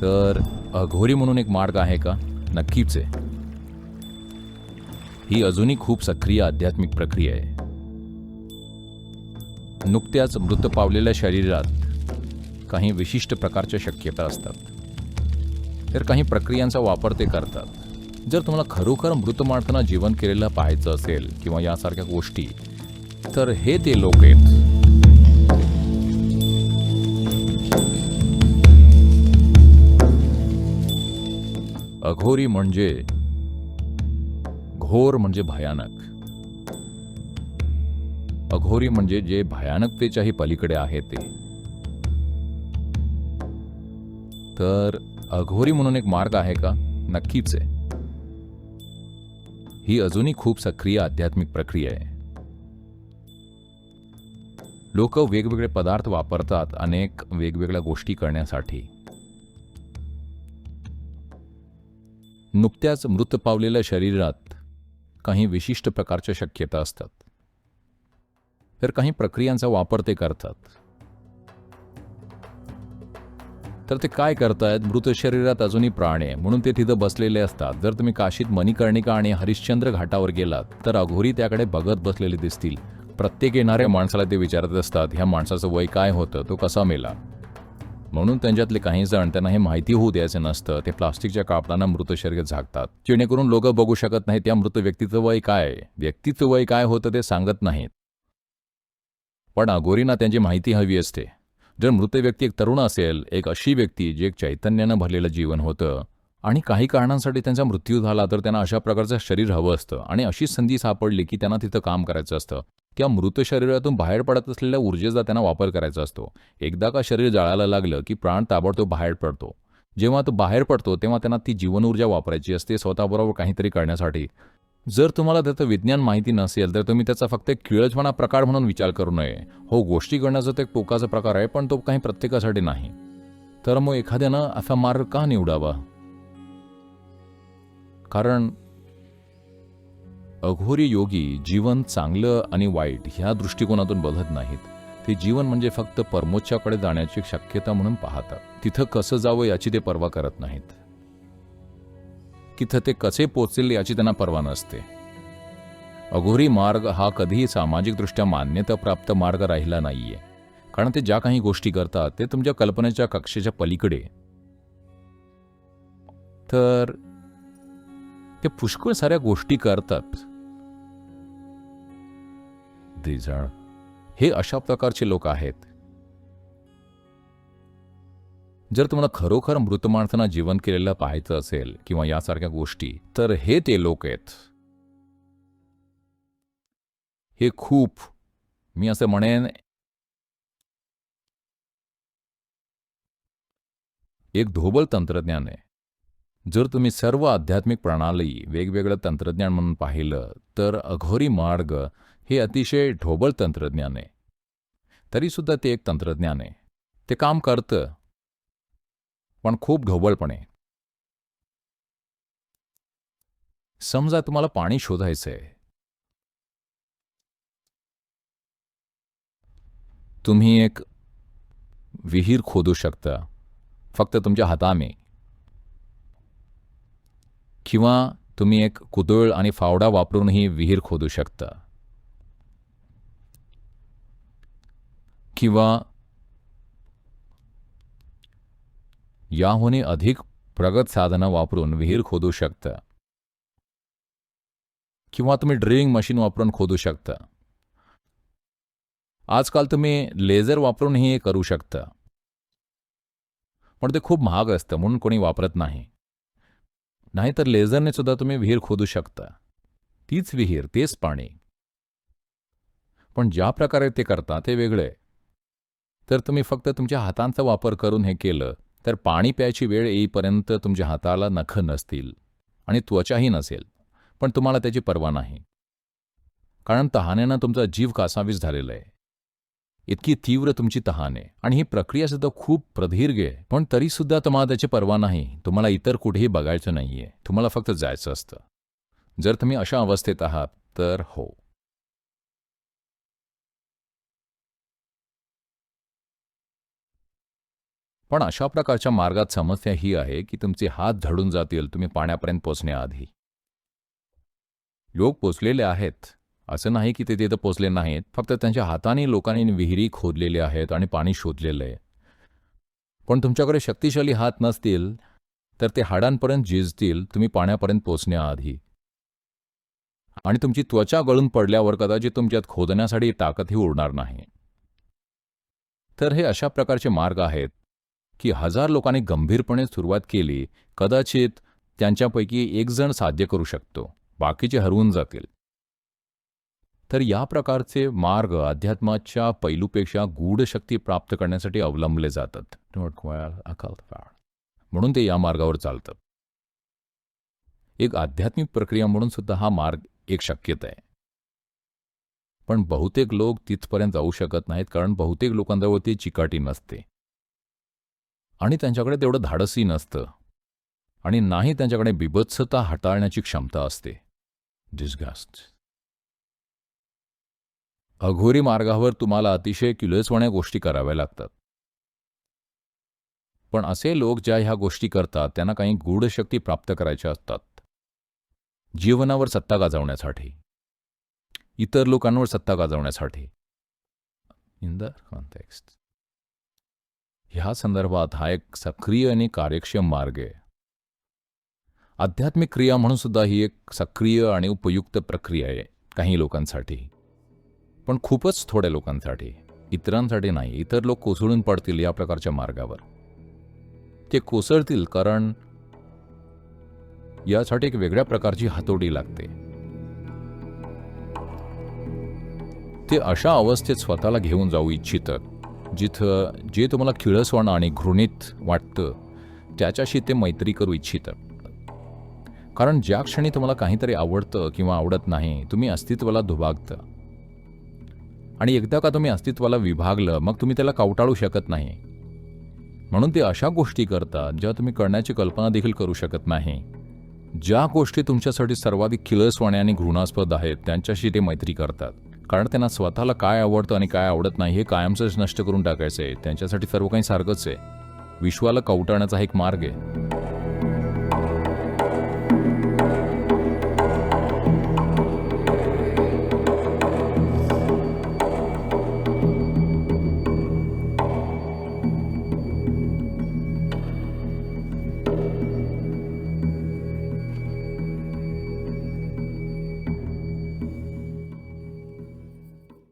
तर अघोरी म्हणून एक मार्ग आहे का? नक्कीच आहे. ही अजूनही खूप सक्रिय आध्यात्मिक प्रक्रिया आहे. नुकत्याच मृत पावलेल्या शरीरात काही विशिष्ट प्रकारच्या शक्यता असतात. तर काही प्रक्रियांचा वापर ते करतात. जर तुम्हाला खरोखर मृत माणसांना जीवन केलेलं पाहायचं असेल किंवा यासारख्या गोष्टी तर हे ते लोक आहेत. अघोरी म्हणजे घोर म्हणजे भयानक. अघोरी म्हणजे जे भयानकतेच्याही पलीकडे आहे ते. तर अघोरी म्हणून एक मार्ग आहे का? नक्कीच आहे. ही अजूनही खूप सक्रिय आध्यात्मिक प्रक्रिया आहे. लोक वेगवेगळे पदार्थ वापरतात अनेक वेगवेगळ्या गोष्टी करण्यासाठी. नुकत्याच मृत पावलेल्या शरीरात काही विशिष्ट प्रकारच्या शक्यता असतात. तर काही प्रक्रियांचा वापर ते करतात. तर ते काय करतायत मृत शरीरात अजूनही प्राण आहे म्हणून ते तिथं बसलेले असतात. जर तुम्ही काशीत मणिकर्णिका आणि हरिश्चंद्र घाटावर गेलात तर अघोरी त्याकडे बघत बसलेले दिसतील. प्रत्येक येणाऱ्या माणसाला ते विचारत असतात ह्या माणसाचं वय काय होतं? तो कसा मेला? म्हणून त्यांच्यातले काही जण त्यांना हे माहिती होऊ द्यायचं नसतं. ते प्लास्टिकच्या कापडांना मृत शरीर झाकतात. जेणेकरून लोक बघू शकत नाही त्या मृत व्यक्तीचं वय काय आहे. व्यक्तीचं वय काय होतं ते सांगत नाहीत. पण अगोरींना त्यांची माहिती हवी असते. जर मृत व्यक्ती एक तरुण असेल एक अशी व्यक्ती जी एक चैतन्यानं भरलेलं जीवन होतं आणि काही कारणांसाठी त्यांचा मृत्यू झाला तर त्यांना अशा प्रकारचं शरीर हवं असतं. आणि अशी संधी सापडली की त्यांना तिथं काम करायचं असतं. त्या मृत शरीरातून बाहेर पडत असलेल्या ऊर्जेचा त्यांना वापर करायचा असतो. एकदा का शरीर जाळायला लागलं की प्राण ताबडतोब बाहेर पडतो. जेव्हा तो बाहेर पडतो तेव्हा त्यांना ती जीवन ऊर्जा वापरायची असते स्वतःबरोबर काहीतरी करण्यासाठी. जर तुम्हाला त्याचं विज्ञान माहिती नसेल तर तुम्ही त्याचा फक्त एक प्रकार म्हणून विचार करू नये. हो गोष्टी करण्याचा तो एक टोकाचा प्रकार आहे पण तो काही प्रत्येकासाठी नाही. तर मग एखाद्यानं असा मार्ग का निवडावा? कारण अघोरी योगी जीवन चांगलं आणि वाईट ह्या दृष्टिकोनातून बघत नाहीत. ते जीवन म्हणजे फक्त परमोच्चाकडे जाण्याची शक्यता म्हणून पाहतात. तिथं कसं जावं याची ते पर्वा करत नाहीत. तिथं ते कसे पोचेल याची त्यांना पर्वा नसते. अघोरी मार्ग हा कधीही सामाजिकदृष्ट्या मान्यताप्राप्त मार्ग राहिला नाहीये. कारण ते ज्या काही गोष्टी करतात ते तुमच्या कल्पनेच्या कक्षेच्या पलीकडे. तर ते पुष्कळ साऱ्या गोष्टी करतात. These हे अशा प्रकारचे लोक आहेत. जर तुम्हाला खरोखर मृत माणसांना जीवन केलेलं पाहायचं असेल किंवा यासारख्या गोष्टी तर हे ते लोक आहेत. हे खूप मी असं म्हणेन एक धोबल तंत्रज्ञान आहे. जर तुम्ही सर्व आध्यात्मिक प्रणाली वेगवेगळं तंत्रज्ञान म्हणून पाहिलं तर अघोरी मार्ग हे अतिशय ढोबळ तंत्रज्ञान आहे. तरीसुद्धा ते एक तंत्रज्ञान आहे. ते काम करतं पण खूप ढोबळपणे. समजा तुम्हाला पाणी शोधायचं आहे. तुम्ही एक विहीर खोदू शकता. फक्त तुमच्या हाताने. किंवा तुम्ही एक कुदळ आणि फावडा वापरूनही विहीर खोदू शकता. किंवा याहूनही अधिक प्रगत साधनं वापरून विहीर खोदू शकता. किंवा तुम्ही ड्रिलिंग मशीन वापरून खोदू शकता. आजकाल तुम्ही लेझर वापरूनही हे करू शकता. पण ते खूप महाग असतं म्हणून कोणी वापरत नाही. नाहीतर लेझरने सुद्धा तुम्ही विहीर खोदू शकता. तीच विहीर तेच पाणी. पण ज्या प्रकारे ते करता ते वेगळे. तर तुम्ही फक्त तुमच्या हातांचा वापर करून हे केलं तर पाणी प्यायची वेळ येईपर्यंत तुमच्या हाताला नख नसतील आणि त्वचाही नसेल पण तुम्हाला त्याची पर्वा नाही. कारण तहानेनं तुमचा जीव कासावीस झालेला आहे. इतकी तीव्र तुमची तहान. आहे आणि ही प्रक्रिया सुद्धा खूप प्रदीर्घ आहे. पण तरी सुद्धा तुम्हाला त्याची पर्वा नाही. तुम्हाला इतर कुठेही बघायचं नाहीये. तुम्हाला फक्त जायचं असतं. जर तुम्ही अशा अवस्थेत आहात तर हो. पण अशा प्रकारच्या मार्गात समस्या ही आहे की तुमचे हात झडून जातील. तुम्ही पाण्यापर्यंत पोचण्याआधी. लोक पोचलेले आहेत. असं नाही की ते तिथं पोचले नाहीत. फक्त त्यांच्या हाताने लोकांनी विहिरी खोदलेल्या आहेत आणि पाणी शोधलेलं आहे. पण तुमच्याकडे शक्तिशाली हात नसतील तर ते हाडांपर्यंत झिजतील तुम्ही पाण्यापर्यंत पोचण्याआधी आणि तुमची त्वचा गळून पडल्यावर कदाचित तुमच्यात खोदण्यासाठी ताकदही उरणार नाही. तर हे अशा प्रकारचे मार्ग आहेत की हजार लोकांनी गंभीरपणे सुरुवात केली कदाचित त्यांच्यापैकी एकजण साध्य करू शकतो बाकीचे हरवून जातील. तर या प्रकारचे मार्ग अध्यात्माच्या पैलूपेक्षा गूढ शक्ती प्राप्त करण्यासाठी अवलंबले जातात. म्हणून ते या मार्गावर चालतं. एक आध्यात्मिक प्रक्रिया म्हणून सुद्धा हा मार्ग एक शक्यता आहे. पण बहुतेक लोक तिथपर्यंत जाऊ शकत नाहीत कारण बहुतेक लोकांजवळ ती चिकाटी नसते. आणि त्यांच्याकडे तेवढं धाडसही नसतं. आणि नाही त्यांच्याकडे बिभत्सता हाताळण्याची क्षमता असते. डिस्गास्ट अघोरी मार्गावर तुम्हाला अतिशय किलसवाण्या गोष्टी कराव्या लागतात. पण असे लोक ज्या ह्या गोष्टी करतात त्यांना काही गूढ शक्ती प्राप्त करायच्या असतात. जीवनावर सत्ता गाजवण्यासाठी. इतर लोकांवर सत्ता गाजवण्यासाठी. इन द कॉन्टेक्स्ट ह्या संदर्भात हा एक सक्रिय आणि कार्यक्षम मार्ग आहे. आध्यात्मिक क्रिया म्हणून सुद्धा ही एक सक्रिय आणि उपयुक्त प्रक्रिया आहे काही लोकांसाठी. पण खूपच थोड्या लोकांसाठी इतरांसाठी नाही इतर लोक कोसळून पडतील या प्रकारच्या मार्गावर. ते कोसळतील कारण यासाठी एक वेगळ्या प्रकारची हातोडी लागते. ते अशा अवस्थेत स्वतःला घेऊन जाऊ इच्छितं जिथं जे तुम्हाला खिळसवाणं आणि घृणित वाटतं त्याच्याशी ते मैत्री करू इच्छितं कारण ज्या क्षणी तुम्हाला काहीतरी आवडतं किंवा आवडत नाही तुम्ही अस्तित्वाला दुभागतं आणि एकदा का तुम्ही अस्तित्वाला विभागलं मग तुम्ही त्याला कवटाळू शकत नाही. म्हणून ते अशा गोष्टी करतात ज्या तुम्ही करण्याची कल्पना देखील करू शकत नाही. ज्या गोष्टी तुमच्यासाठी सर्वाधिक किळसवाण्या आणि घृणास्पद आहेत त्यांच्याशी ते मैत्री करतात. कारण त्यांना स्वतःला काय आवडतं आणि काय आवडत नाही हे कायमचंच नष्ट करून टाकायचं आहे त्यांच्यासाठी सर्व काही सारखंच आहे. विश्वाला कवटाळण्याचा एक मार्ग आहे.